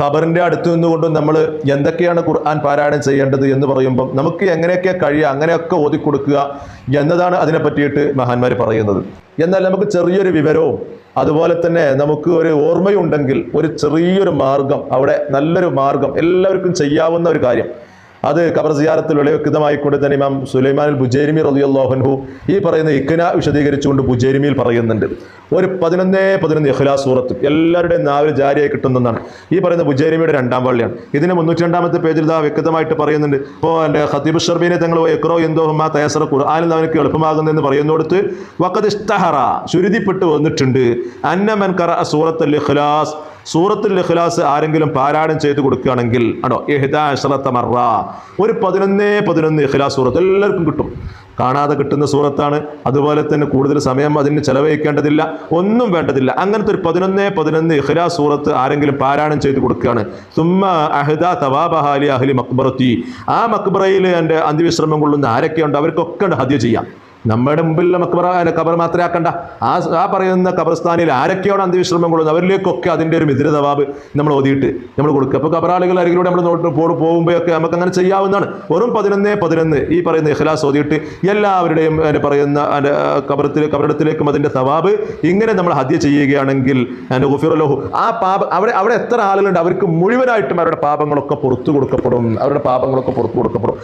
ഖബറിന്റെ അടുത്ത് നിന്നുകൊണ്ടും നമ്മൾ എന്തൊക്കെയാണ് ഖുർആൻ പാരായണം ചെയ്യേണ്ടത് എന്ന് പറയുമ്പം നമുക്ക് എങ്ങനെയൊക്കെ കഴിയുക അങ്ങനെയൊക്കെ ഓതി കൊടുക്കുക എന്നതാണ് അതിനെ പറ്റിയിട്ട് മഹാന്മാർ പറയുന്നത്. എന്നാൽ നമുക്ക് ചെറിയൊരു വിവരവും അതുപോലെ തന്നെ നമുക്ക് ഒരു ഓർമ്മയുണ്ടെങ്കിൽ ഒരു ചെറിയൊരു മാർഗം അവിടെ നല്ലൊരു മാർഗം എല്ലാവർക്കും ചെയ്യാവുന്ന ഒരു കാര്യം. അത് ഖബർ സിയാറത്തിൽ വിളവെക്കുന്നതായിക്കൊണ്ട് തന്നെ ഇമാം സുലൈമാൻ ബുജേരിമി റളിയല്ലാഹു ഈ പറയുന്ന ഇക്കന വിശദീകരിച്ചുകൊണ്ട് ബുജേരിമിയിൽ പറയുന്നുണ്ട്. ഒരു പതിനൊന്നേ പതിനൊന്ന് ഇഖ്ലാസ് സൂറത്ത് എല്ലാവരുടെയും നാവിൽ ജാരിയായി കിട്ടുന്നതാണ്. ഈ പറയുന്ന ബുജേരിമിയുടെ രണ്ടാം പള്ളിയാണ്. ഇതിന് മുന്നൂറ്റി രണ്ടാമത്തെ പേജിൽ ഇതാ വ്യക്തമായിട്ട് പറയുന്നുണ്ട്. ഇപ്പോൾ എന്റെ ഖത്തീബ് ഷർബീനെ തങ്ങൾ എക്രോ എന്തോ ഹുമാ തയസറ ഖുർആാനിൽ അവനക്ക് എളുപ്പമാകുന്നതെന്ന് പറയുന്നിടത്ത് വക്കത് ഇഷ്ടഹറ ചുരുതിപ്പെട്ട് വന്നിട്ടുണ്ട്. അന്നമൻ കറ സൂറത്തുൽ ഇഖ്ലാസ് സൂറത്തുൽ ഇഖ്ലാസ് ആരെങ്കിലും പാരായണം ചെയ്ത് കൊടുക്കുകയാണെങ്കിൽ ആണോ? ഇഹ്ദാ അഷറത്ത മറ ഒരു പതിനൊന്നേ പതിനൊന്ന് ഇഖ്ലാസ് സൂറത്ത് എല്ലാവർക്കും കിട്ടും. കാണാതെ കിട്ടുന്ന സൂറത്താണ്. അതുപോലെ തന്നെ കൂടുതൽ സമയം അതിന് ചെലവഴിക്കേണ്ടതില്ല. ഒന്നും വേണ്ടതില്ല. അങ്ങനത്തെ ഒരു പതിനൊന്നേ പതിനൊന്ന് ഇഹ്ലാ സൂറത്ത് ആരെങ്കിലും പാരായണം ചെയ്ത് കൊടുക്കുകയാണ്. തുമ്മ അഹ്ദ തവാബഹാലി അഹ്ലി മക്ബറത്തി. ആ മക്ബറയിൽ എന്റെ അന്ത്യവിശ്രമം കൊള്ളുന്ന ആരൊക്കെയുണ്ട്? അവർക്കൊക്കെ ഹദ്യ ചെയ്യാം. നമ്മുടെ മുമ്പിലുള്ള മക്ബറ കബർ മാത്രമേ ആക്കണ്ട. ആ ആ പറയുന്ന കബർസ്ഥാനിൽ ആരൊക്കെയാണ് അന്ത്യവിശ്രമം കൊള്ളുന്നത് അവരിലേക്കൊക്കെ അതിന്റെ ഒരു മിതിര നവാബ് നമ്മൾ ഓതിയിട്ട് നമ്മൾ കൊടുക്കുക. അപ്പോൾ കബറാളികൾ അരികിലൂടെ നമ്മൾ നോട്ട് പോട് പോകുമ്പോഴൊക്കെ നമുക്ക് അങ്ങനെ ചെയ്യാവുന്നതാണ്. വെറും പതിനൊന്ന് പതിനൊന്ന് ഈ പറയുന്ന ഇഖ്ലാസ് ഓതിയിട്ട് എല്ലാവരുടെയും അതിന്റെ പറയുന്ന അതിന്റെ കബറത്തിൽ കബറിടത്തിലേക്കും അതിന്റെ തവാബ് ഇങ്ങനെ നമ്മൾ ഹദ്യ ചെയ്യുകയാണെങ്കിൽ അതിന്റെ ഗുഫിറലോഹു ആ പാപ അവിടെ അവിടെ എത്ര ആളുകളുണ്ട്? അവർക്ക് മുഴുവനായിട്ടും അവരുടെ പാപങ്ങളൊക്കെ പുറത്തു കൊടുക്കപ്പെടും. അവരുടെ പാപങ്ങളൊക്കെ പുറത്തു കൊടുക്കപ്പെടും.